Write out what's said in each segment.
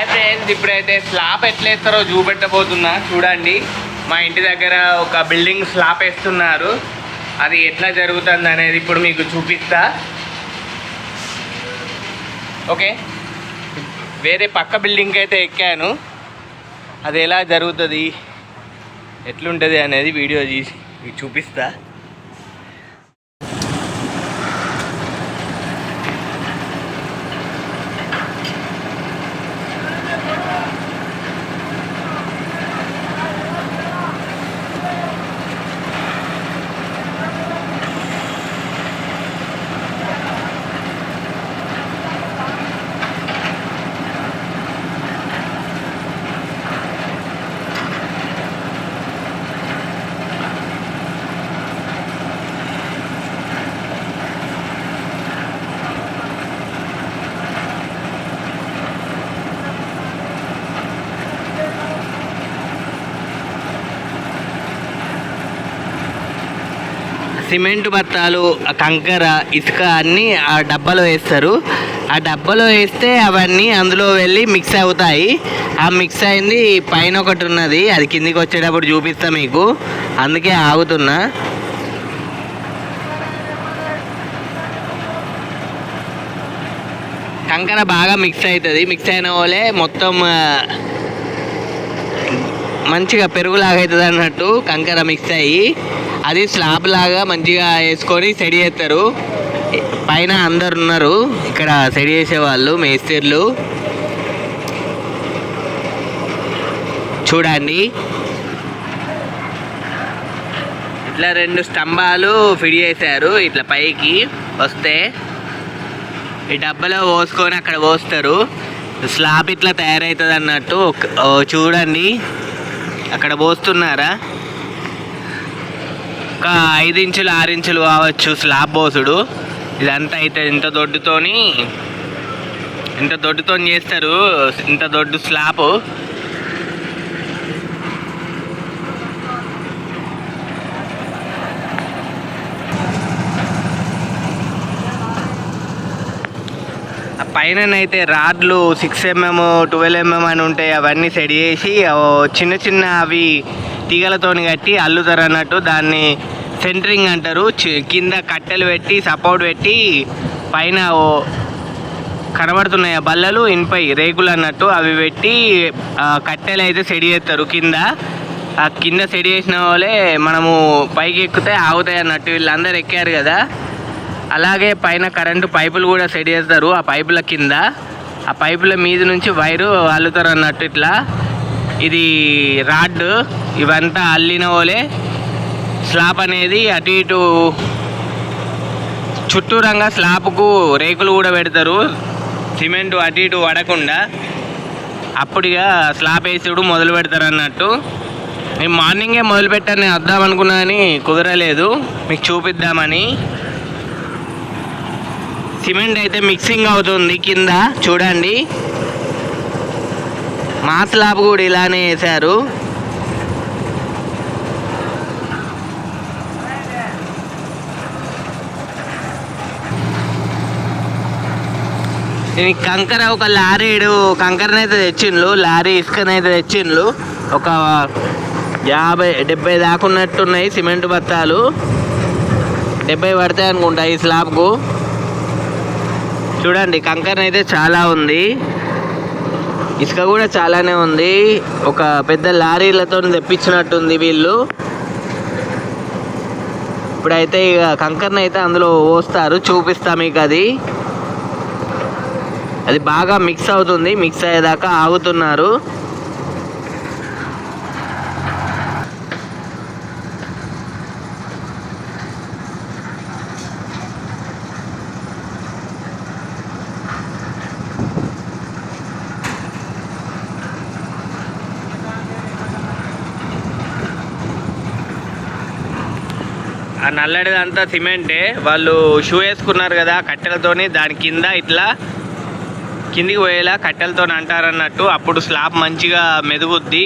Hi friends ఇప్పుడైతే slab ఎట్లేస్తారో చూపెట్టబోతున్నా. చూడండి మా ఇంటి దగ్గర ఒక బిల్డింగ్ స్లాబ్ వేస్తున్నారు. అది ఎట్లా జరుగుతుంది అనేది ఇప్పుడు మీకు చూపిస్తా. ఓకే? వేరే పక్క బిల్డింగ్కి అయితే ఎక్కాను. అది ఎలా జరుగుతుంది ఎట్లుంటుంది అనేది వీడియో తీసి మీకు చూపిస్తా. సిమెంట్ బత్తాలు కంకర ఇసుక అన్నీ ఆ డబ్బాలో వేస్తారు. ఆ డబ్బాలో వేస్తే అవన్నీ అందులో వెళ్ళి మిక్స్ అవుతాయి. ఆ మిక్స్ అయింది పైన ఒకటి ఉన్నది అది కిందికి వచ్చేటప్పుడు చూపిస్తా మీకు. అందుకే ఆగుతున్నా. కంకర బాగా మిక్స్ అవుతుంది. మిక్స్ అయిన వాళ్ళే మొత్తం మంచిగా పెరుగులాగా అవుతుంది అన్నట్టు కంకర మిక్స్ అయ్యి అది స్లాబ్ లాగా మంచిగా వేసుకొని సెడి చేస్తారు పైన అందరు ఉన్నారు ఇక్కడ సెడి చేసేవాళ్ళు మేస్త్రీలు. చూడండి. ఇట్లా రెండు స్తంభాలు ఫిడి చేశారు ఇట్లా పైకి వస్తే. ఈ డబ్బాలో పోసుకొని అక్కడ పోస్తారు. స్లాబ్ ఇట్లా తయారవుతుంది అన్నట్టు చూడండి. అక్కడ పోస్తున్నారా? ఒక ఐదు ఇంచులు ఆరు ఇంచులు కావచ్చు స్లాబ్ పోసుడు ఇదంతా అయితే ఇంత దొడ్డుతోని ఇంత దొడ్డుతో చేస్తారు ఇంత దొడ్డు స్లాబ్. పైన అయితే రాడ్లు సిక్స్ ఎంఎం ట్వెల్వ్ ఎంఎం అని ఉంటాయి అవన్నీ సెట్ చేసి చిన్న చిన్న అవి తీగలతోని కట్టి అల్లుతారు అన్నట్టు దాన్ని సెంటరింగ్ అంటారు. చి- కింద కట్టెలు పెట్టి సపోర్ట్ పెట్టి పైన కనబడుతున్నాయి ఆ బల్లలు ఇన్పై రేకులు అన్నట్టు అవి పెట్టి కట్టెలు అయితే సెడి చేస్తారు కింద. ఆ కింద సెడి చేసిన వాళ్ళే మనము పైకి ఎక్కితే ఆగుతాయి అన్నట్టు వీళ్ళందరూ ఎక్కారు కదా. అలాగే పైన కరెంటు పైపులు కూడా సెట్ చేస్తారు. ఆ పైపుల కింద. ఆ పైపుల మీద నుంచి వైరు అల్లుతారు అన్నట్టు ఇట్లా. ఇది రాడ్ ఇవంతా అల్లిన ఓలే. స్లాబ్ అనేది అటు ఇటు చుట్టూరంగా స్లాబ్కు రేకులు కూడా పెడతారు. సిమెంట్ అటు ఇటు పడకుండా. అప్పుడుగా స్లాబ్ వేసుడు మొదలు పెడతారు అన్నట్టు. నేను మార్నింగే మొదలు పెట్టాను. నేను వద్దాం అనుకున్నా కానీ కుదరలేదు. మీకు చూపిద్దామని. సిమెంట్ అయితే మిక్సింగ్ అవుతుంది కింద. చూడండి. మా స్లాబ్ కూడా ఇలానే వేశారు. ఈ కంకర ఒక లారీడు కంకరనైతే తెచ్చిండ్లు లారీ ఇసుకనైతే తెచ్చిండ్లు. ఒక యాభై డెబ్బై దాకా ఉన్నట్టున్నాయి సిమెంట్ బత్తాలు. డెబ్బై పడతాయి అనుకుంటా ఈ స్లాబ్కు. చూడండి కంకర్ అయితే చాలా ఉంది. ఇసుక కూడా చాలానే ఉంది. ఒక పెద్ద లారీలతో తెప్పించినట్టుంది వీళ్ళు. ఇప్పుడైతే ఇక కంకర్ని అయితే అందులో పోస్తారు. చూపిస్తా మీకు అది అది బాగా మిక్స్ అవుతుంది. మిక్స్ అయ్యేదాకా ఆగుతున్నారు. ఆ నల్లడిదంతా సిమెంటే. వాళ్ళు షూ వేసుకున్నారు కదా కట్టెలతోని. దాని కింద ఇట్లా కిందికి పోయేలా కట్టెలతో అంటారన్నట్టు. అప్పుడు స్లాబ్ మంచిగా మెదుగుద్ది.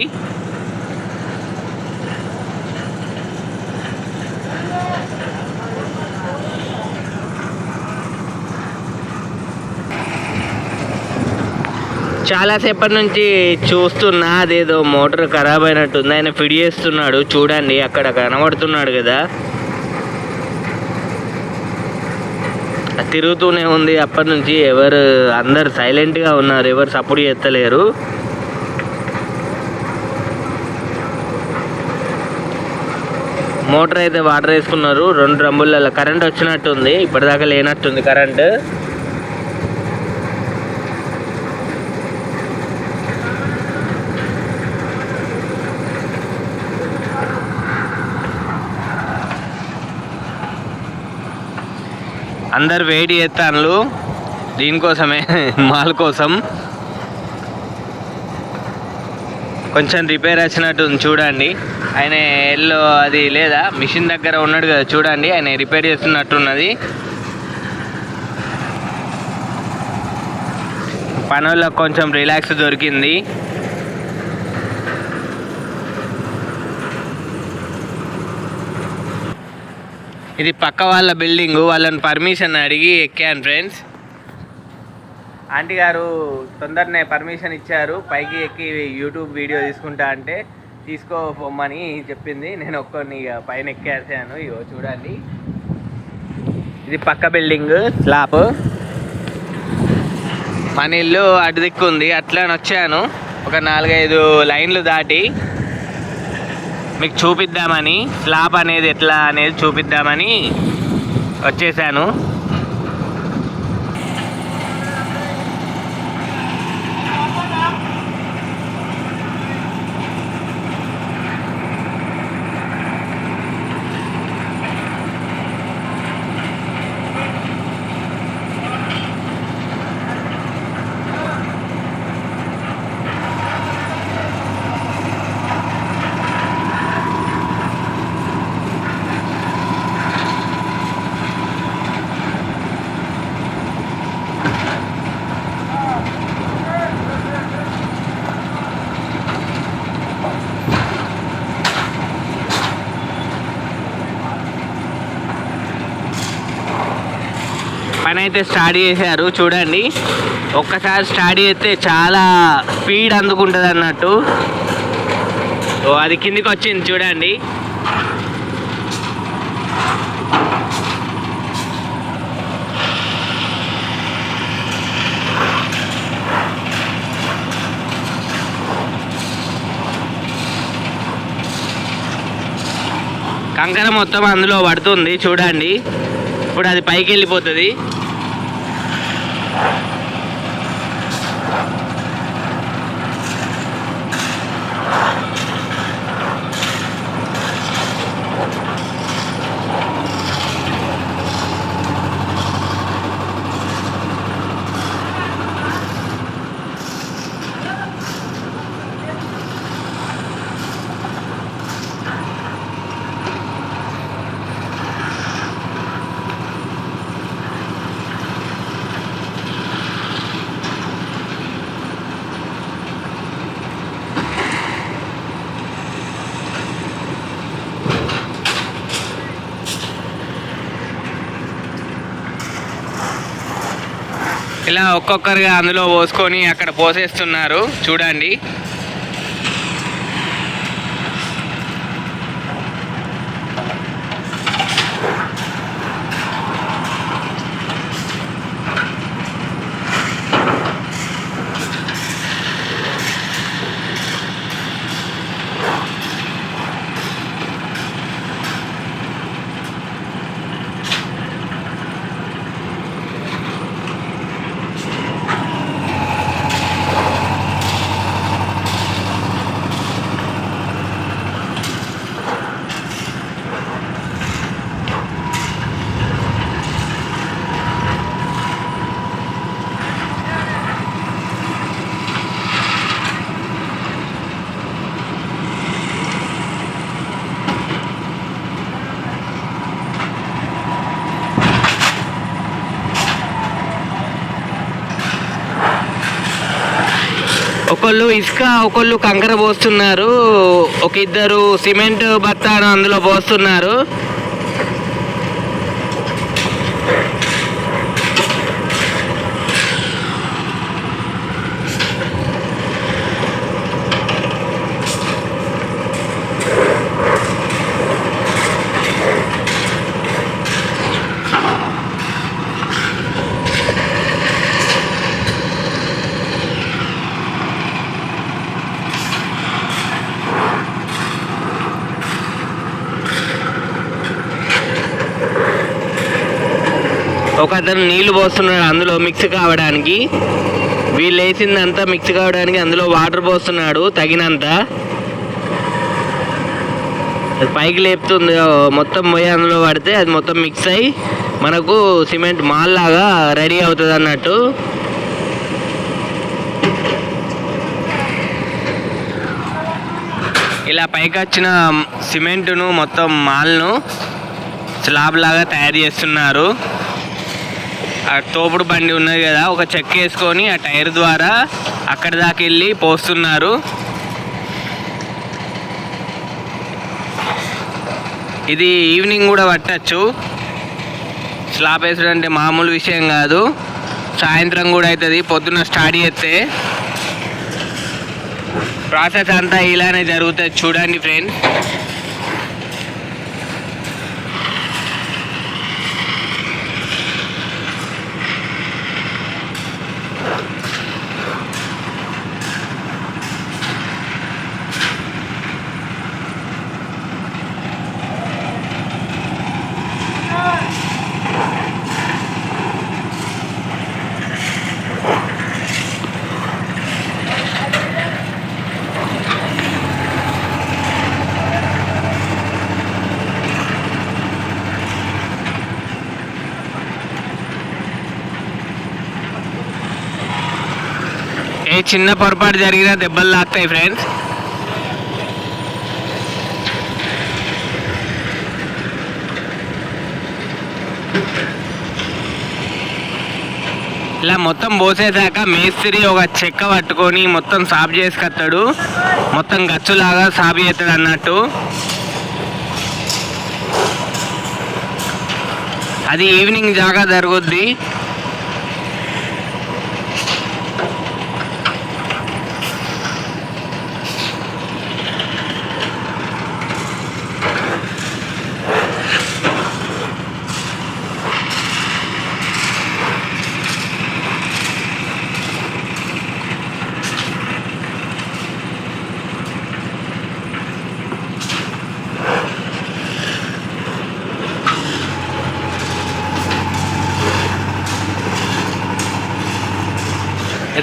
చాలాసేపటి నుంచి చూస్తున్నా అదేదో మోటార్ ఖరాబ్ అయినట్టుంది. ఆయన ఫిడ్ చేస్తున్నాడు. చూడండి అక్కడ కనబడుతున్నాడు కదా. తిరుగుతూనే ఉంది. అప్పటి నుంచి ఎవరు అందరు సైలెంట్గా ఉన్నారు. ఎవరు సపోర్ట్ చేస్తలేరు. మోటార్ అయితే వాటర్ వేసుకున్నారు. రెండు డ్రమ్ములలో కరెంట్ వచ్చినట్టుంది. ఇప్పటిదాకా లేనట్టుంది కరెంట్ అందరు వెయిట్ చేస్తాను దీనికోసమే మాల్ కోసం. కొంచెం రిపేర్ వచ్చినట్టు ఉంది చూడండి. ఆయన ఎల్లో అది లేదా? మిషన్ దగ్గర ఉన్నాడు కదా చూడండి. ఆయన రిపేర్ చేస్తున్నట్టున్నది. పనుల్లో కొంచెం రిలాక్స్ దొరికింది. ఇది పక్క వాళ్ళ బిల్డింగ్ వాళ్ళని పర్మిషన్ అడిగి ఎక్కాను ఫ్రెండ్స్. ఆంటీ గారు తొందరనే పర్మిషన్ ఇచ్చారు. పైకి ఎక్కి యూట్యూబ్ వీడియో తీసుకుంటా అంటే తీసుకోమని చెప్పింది. నేను ఒక్కరిని ఇక పైన ఎక్కేసాను. ఇగో చూడండి. ఇది పక్క బిల్డింగ్ స్లాబ్. మన ఇల్లు అటు దిక్కు ఉంది. అట్లా వచ్చాను. ఒక నాలుగైదు లైన్లు దాటి మీకు చూపిద్దామని స్లాబ్ అనేది ఎట్లా అనేది చూపిద్దామని వచ్చేసాను. పని అయితే స్టార్ట్ చేశారు చూడండి. ఒక్కసారి స్టార్ట్ చేస్తే చాలా స్పీడ్ అందుకుంటుంది అన్నట్టు. ఓ అది కిందికి వచ్చింది చూడండి. కంకర మొత్తం అందులో పడుతుంది చూడండి. ఇప్పుడు అది పైకి వెళ్ళిపోతుంది. Thank you. ఇలా ఒక్కొక్కరుగా అందులో పోసుకొని అక్కడ పోసేస్తున్నారు. చూడండి. ఒకళ్ళు ఇసుక ఒకళ్ళు కంకర పోస్తున్నారు. ఒక ఇద్దరు సిమెంట్ బత్తాను అందులో పోస్తున్నారు. అతను నీళ్ళు పోస్తున్నాడు అందులో మిక్స్ కావడానికి. వీళ్ళు వేసిందంతా మిక్స్ కావడానికి అందులో వాటర్ పోస్తున్నాడు తగినంత. అది పైకి లేపుతుంది మొత్తం పోయి అందులో పడితే అది మొత్తం మిక్స్ అయ్యి మనకు సిమెంట్ మాల్ లాగా రెడీ అవుతుంది అన్నట్టు. ఇలా పైకి వచ్చిన సిమెంటును మొత్తం మాల్ను స్లాబ్ లాగా తయారు చేస్తున్నారు. తోపుడు బండి ఉన్నది కదా ఒక చెక్ వేసుకొని ఆ టైర్ ద్వారా అక్కడి దాకా వెళ్ళి పోస్తున్నారు. ఇది ఈవినింగ్ కూడా పట్టచ్చు. స్లాబ్ వేసడం అంటే మామూలు విషయం కాదు. సాయంత్రం కూడా అవుతుంది పొద్దున్న స్టార్ట్ చేస్తే. ప్రాసెస్ అంతా ఇలానే జరుగుతుంది చూడండి ఫ్రెండ్స్. ఏ చిన్న పొరపాటు జరిగినా దెబ్బలు లాగుతాయి ఫ్రెండ్స్ ఇలా మొత్తం పోసేదాకా మేస్త్రి ఒక చెక్క పట్టుకొని మొత్తం సాఫ్ చేసుకొస్తాడు మొత్తం గచ్చులాగా సాఫ్ చేస్తాడు అన్నట్టు. అది ఈవినింగ్ జాగా జరుగుద్ది.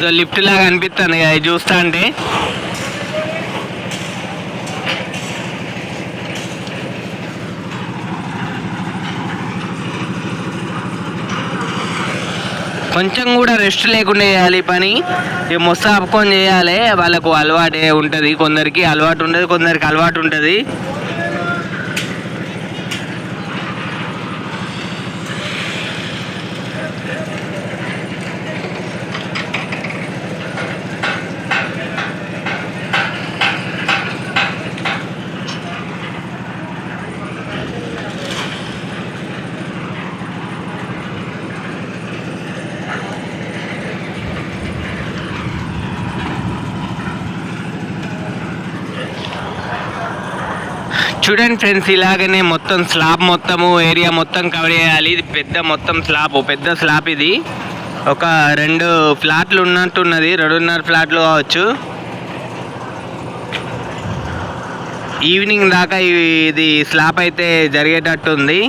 ఏదో లిఫ్ట్ లాగా అనిపిస్తుంది కదా చూస్తా అంటే. కొంచెం కూడా రెస్ట్ లేకుండా చేయాలి పని. ఈ మొస్త ఆపుకొని చేయాలి వాళ్ళకు అలవాటే ఉంటుంది. కొందరికి అలవాటు ఉంటుంది కొందరికి అలవాటు ఉంటుంది. చూడండి ఫ్రెండ్స్ ఇలాగనే మొత్తం స్లాబ్ మొత్తము ఏరియా మొత్తం కవర్ చేయాలి. ఇది పెద్ద మొత్తం స్లాబ్ పెద్ద స్లాబ్ ఇది. ఒక రెండు ఫ్లాట్లు ఉన్నట్టున్నది రెండున్నర ఫ్లాట్లు కావచ్చు. ఈవినింగ్ దాకా ఇది స్లాబ్ అయితే జరిగేటట్టుంది.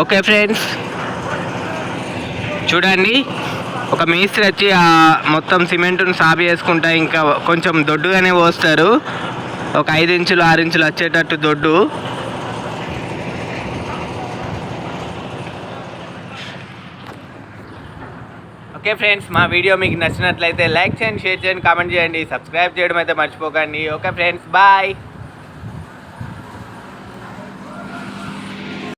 Okay friends. చూడండి ఒక మేస్త్రి వచ్చి ఆ మొత్తం సిమెంట్ను సాబ్ చేసుకుంటా ఇంకా కొంచెం దొడ్డుగానే పోస్తారు. ఒక ఐదు ఇంచులు ఆరు ఇంచులు వచ్చేటట్టు దొడ్డు. ఓకే ఫ్రెండ్స్ మా వీడియో మీకు నచ్చినట్లయితే లైక్ చేయండి షేర్ చేయండి కామెంట్ చేయండి సబ్స్క్రైబ్ చేయడం అయితే మర్చిపోకండి. Okay friends bye.